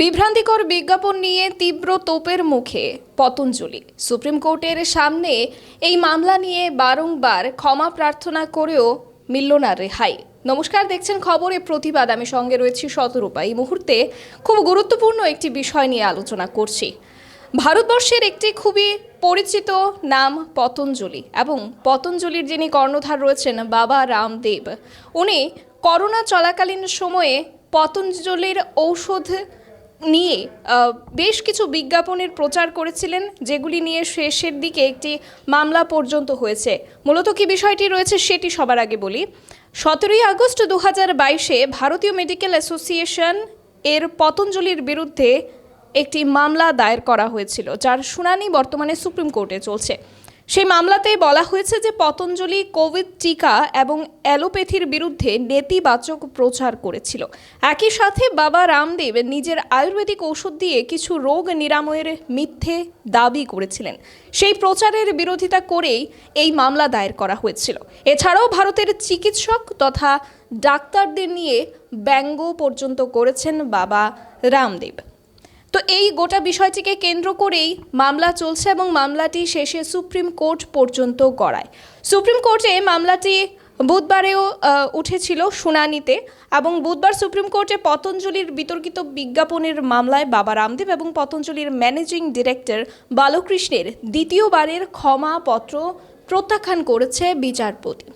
বিভ্রান্তিকর বিজ্ঞাপন নিয়ে তীব্র তোপের মুখে পতঞ্জলি। সুপ্রিম কোর্টের সামনে এই মামলা নিয়ে বারংবার ক্ষমা প্রার্থনা করেও মিলল না রেহাই। নমস্কার, দেখছেন খবরে। প্রতিবাদ আমি সঙ্গে রয়েছি শতরূপা। এই মুহূর্তে খুব গুরুত্বপূর্ণ একটি বিষয় নিয়ে আলোচনা করছি। ভারতবর্ষের একটি খুবই পরিচিত নাম পতঞ্জলি এবং পতঞ্জলির যিনি কর্ণধার রয়েছেন বাবা রামদেব, উনি করোনা চলাকালীন সময়ে পতঞ্জলির ঔষধ নিয়ে বেশ কিছু বিজ্ঞাপনের প্রচার করেছিলেন, যেগুলি নিয়ে শেষের দিকে একটি মামলা পর্যন্ত হয়েছে। মূলত কি বিষয়টি রয়েছে সেটি সবার আগে বলি। সতেরোই আগস্ট দু হাজার বাইশে ভারতীয় মেডিকেল অ্যাসোসিয়েশন এর পতঞ্জলির বিরুদ্ধে একটি মামলা দায়ের করা হয়েছিল, যার শুনানি বর্তমানে সুপ্রিম কোর্টে চলছে। সেই মামলাতে বলা হয়েছে যে পতঞ্জলি কোভিড টিকা এবং অ্যালোপ্যাথির বিরুদ্ধে নেতিবাচক প্রচার করেছিল। একই সাথে বাবা রামদেব নিজের আয়ুর্বেদিক ঔষধ দিয়ে কিছু রোগ নিরাময়ের মিথ্যে দাবি করেছিলেন। সেই প্রচারের বিরোধিতা করেই এই মামলা দায়ের করা হয়েছিল। এছাড়াও ভারতের চিকিৎসক তথা ডাক্তারদের নিয়ে ব্যঙ্গ পর্যন্ত করেছেন বাবা রামদেব। তো এই গোটা বিষয়টিকে কেন্দ্র করেই মামলা চলছে এবং মামলাটি শেষে সুপ্রিম কোর্ট পর্যন্ত গড়ায়। সুপ্রিম কোর্টে মামলাটি বুধবারেও উঠেছিল শুনানিতে এবং বুধবার সুপ্রিম কোর্টে পতঞ্জলির বিতর্কিত বিজ্ঞাপনের মামলায় বাবা রামদেব এবং পতঞ্জলির ম্যানেজিং ডিরেক্টর বালকৃষ্ণের দ্বিতীয়বারের ক্ষমাপত্র প্রত্যাখ্যান করেছে বিচারপতি।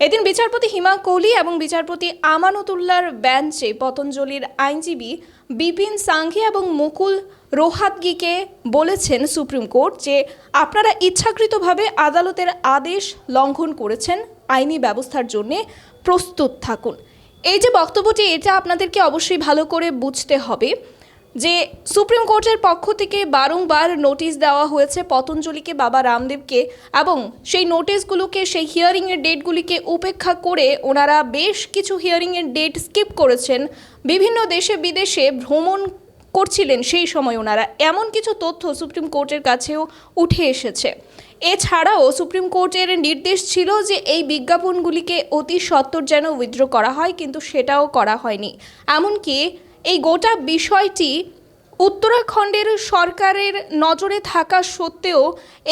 এদিন বিচারপতি হিমা কোহলি এবং বিচারপতি আমানতুল্লাহর বেঞ্চে পতঞ্জলির আইনজীবী বিপিন সাংঘি এবং মুকুল রোহাতগিকে বলেছেন সুপ্রিম কোর্ট যে আপনারা ইচ্ছাকৃতভাবে আদালতের আদেশ লঙ্ঘন করেছেন, আইনি ব্যবস্থার জন্য প্রস্তুত থাকুন। এই যে বক্তব্যটি, এটা আপনাদেরকে অবশ্যই ভালো করে বুঝতে হবে। যে সুপ্রিম কোর্টের পক্ষ থেকে বারংবার নোটিশ দেওয়া হয়েছে পতঞ্জলিকে, বাবা রামদেবকে, এবং সেই নোটিশগুলোকে, সেই হিয়ারিংয়ের ডেটগুলিকে উপেক্ষা করে ওনারা বেশ কিছু হিয়ারিংয়ের ডেট স্কিপ করেছেন। বিভিন্ন দেশে বিদেশে ভ্রমণ করছিলেন সেই সময় ওনারা। এমন কিছু তথ্য সুপ্রিম কোর্টের কাছেও উঠে এসেছে। এছাড়াও সুপ্রিম কোর্টের নির্দেশ ছিল যে এই বিজ্ঞাপনগুলিকে অতি সত্বর যেন উইথড্র করা হয়, কিন্তু সেটাও করা হয়নি। এমনকি এই গোটা বিষয়টি উত্তরাখণ্ডের সরকারের নজরে থাকা সত্ত্বেও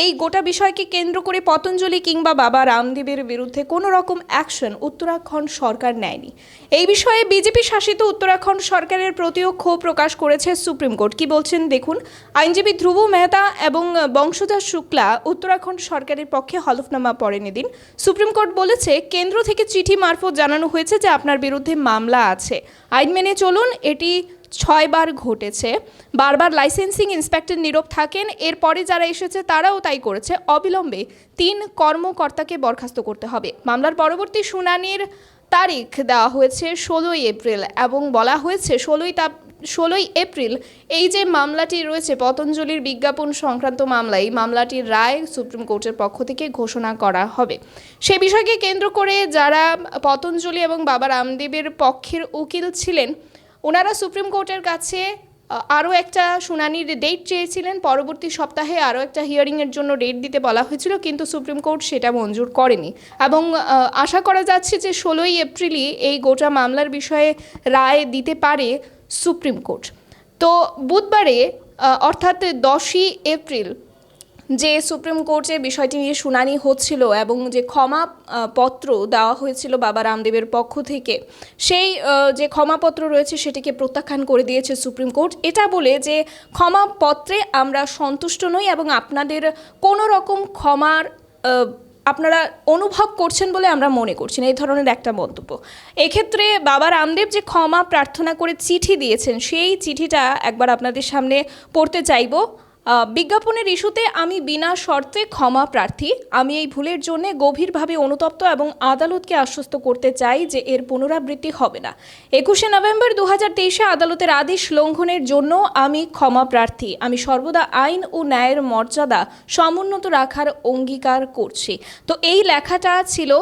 এই গোটা বিষয়কে কেন্দ্র করে পতঞ্জলি কিংবা বাবা রামদেবের বিরুদ্ধে কোনো রকম অ্যাকশন উত্তরাখণ্ড সরকার নেয়নি। এই বিষয়ে বিজেপি শাসিত উত্তরাখণ্ড সরকারের প্রতিও ক্ষোভ প্রকাশ করেছে সুপ্রিম কোর্ট। কি বলছেন? দেখুন, আইনজীবী ধ্রুব মেহতা এবং বংশধর শুক্লা উত্তরাখণ্ড সরকারের পক্ষে হলফনামা পড়েন এদিন সুপ্রিম কোর্ট বলেছে, কেন্দ্র থেকে চিঠি মারফত জানানো হয়েছে যে আপনার বিরুদ্ধে মামলা আছে। আইন মেনে চলুন, এটি ছয়বার ঘটেছে। বারবার লাইসেন্সিং ইন্সপেক্টর নীরব থাকেন। এরপরে যারা এসেছে তারাও তাই করেছে। অবিলম্বে তিন কর্মকর্তাকে বরখাস্ত করতে হবে। মামলার পরবর্তী শুনানির তারিখ দেওয়া হয়েছে ষোলোই এপ্রিল এবং বলা হয়েছে ষোলোই তা ষোলোই এপ্রিল এই যে মামলাটি রয়েছে, পতঞ্জলির বিজ্ঞাপন সংক্রান্ত মামলা, এই মামলাটির রায় সুপ্রিম কোর্টের পক্ষ থেকে ঘোষণা করা হবে। সে বিষয়কে কেন্দ্র করে যারা পতঞ্জলি এবং বাবা রামদেবের পক্ষের উকিল ছিলেন ওনারা সুপ্রিম কোর্টের কাছে আরও একটা শুনানির ডেট চেয়েছিলেন। পরবর্তী সপ্তাহে আরও একটা হিয়ারিংয়ের জন্য ডেট দিতে বলা হয়েছিল, কিন্তু সুপ্রিম কোর্ট সেটা মঞ্জুর করেনি। এবং আশা করা যাচ্ছে যে ষোলোই এপ্রিলই এই গোটা মামলার বিষয়ে রায় দিতে পারে সুপ্রিম কোর্ট। তো বুধবারে অর্থাৎ দশই এপ্রিল যে সুপ্রিম কোর্টে বিষয়টি নিয়ে শুনানি হচ্ছিল এবং যে ক্ষমা পত্র দেওয়া হয়েছিল বাবা রামদেবের পক্ষ থেকে, সেই যে ক্ষমাপত্র রয়েছে সেটিকে প্রত্যাখ্যান করে দিয়েছে সুপ্রিম কোর্ট। এটা বলে যে ক্ষমা পত্রে আমরা সন্তুষ্ট নই এবং আপনাদের কোনো রকম ক্ষমার আপনারা অনুভব করছেন বলে আমরা মনে করছি না। এই ধরনের একটা মন্তব্য। এক্ষেত্রে বাবা রামদেব যে ক্ষমা প্রার্থনা করে চিঠি দিয়েছেন, সেই চিঠিটা একবার আপনাদের সামনে পড়তে চাইব। বিজ্ঞাপনের ইস্যুতে আমি বিনা শর্তে ক্ষমা প্রার্থী। আমি এই ভুলের জন্য গভীরভাবে অনুতপ্ত এবং আদালতকে আশ্বস্ত করতে চাই যে এর পুনরাবৃত্তি হবে না। একুশে নভেম্বর দু তেইশে আদালতের আদেশ লঙ্ঘনের জন্য আমি ক্ষমা প্রার্থী। আমি সর্বদা আইন ও ন্যায়ের মর্যাদা সমুন্নত রাখার অঙ্গীকার করছি। তো এই লেখাটা ছিল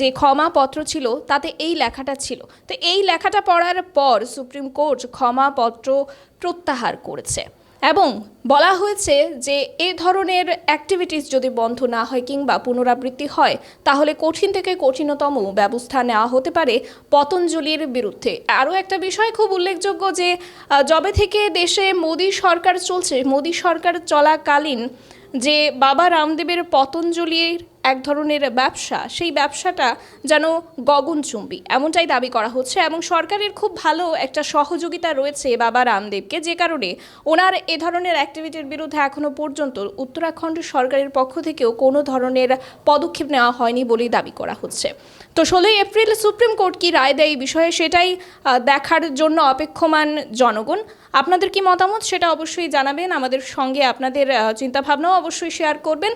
যে ক্ষমাপত্র ছিল, তাতে এই লেখাটা ছিল। তো এই লেখাটা পড়ার পর সুপ্রিম কোর্ট ক্ষমাপত্র প্রত্যাহার করেছে। এবং বলা হয়েছে যে এ ধরনের অ্যাক্টিভিটিস যদি বন্ধ না হয় কিংবা পুনরাবৃত্তি হয়, তাহলে কঠিন থেকে কঠিনতম ব্যবস্থা নেওয়া হতে পারে পতঞ্জলির বিরুদ্ধে। আরও একটা বিষয় খুব উল্লেখযোগ্য যে যবে থেকে দেশে মোদী সরকার চলছে, মোদী সরকার চলাকালীন যে বাবা রামদেবের পতঞ্জলির এক ধরনের ব্যবসা, সেই ব্যবসাটা যেন গগনচুম্বী। এমনটাই দাবি করা হচ্ছে এবং সরকারের খুব ভালো একটা সহযোগিতা রয়েছে বাবা রামদেবকে, যে কারণে ওনার এ ধরনের অ্যাক্টিভিটির বিরুদ্ধে এখনও পর্যন্ত উত্তরাখণ্ড সরকারের পক্ষ থেকেও কোনো ধরনের পদক্ষেপ নেওয়া হয়নি বলেই দাবি করা হচ্ছে। তো ষোলোই এপ্রিল সুপ্রিম কোর্ট কি রায় দেয় এই বিষয়ে সেটাই দেখার জন্য অপেক্ষমান জনগণ। আপনাদের কি মতামত সেটা অবশ্যই জানাবেন। আমাদের সঙ্গে আপনাদের চিন্তাভাবনাও অবশ্যই শেয়ার করবেন।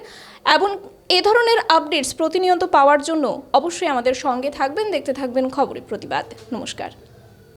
এবং এ ধরনের আপডেটস প্রতিনিয়ত পাওয়ার জন্য অবশ্যই আমাদের সঙ্গে থাকবেন, দেখতে থাকবেন খবরের প্রতিবাদ। নমস্কার।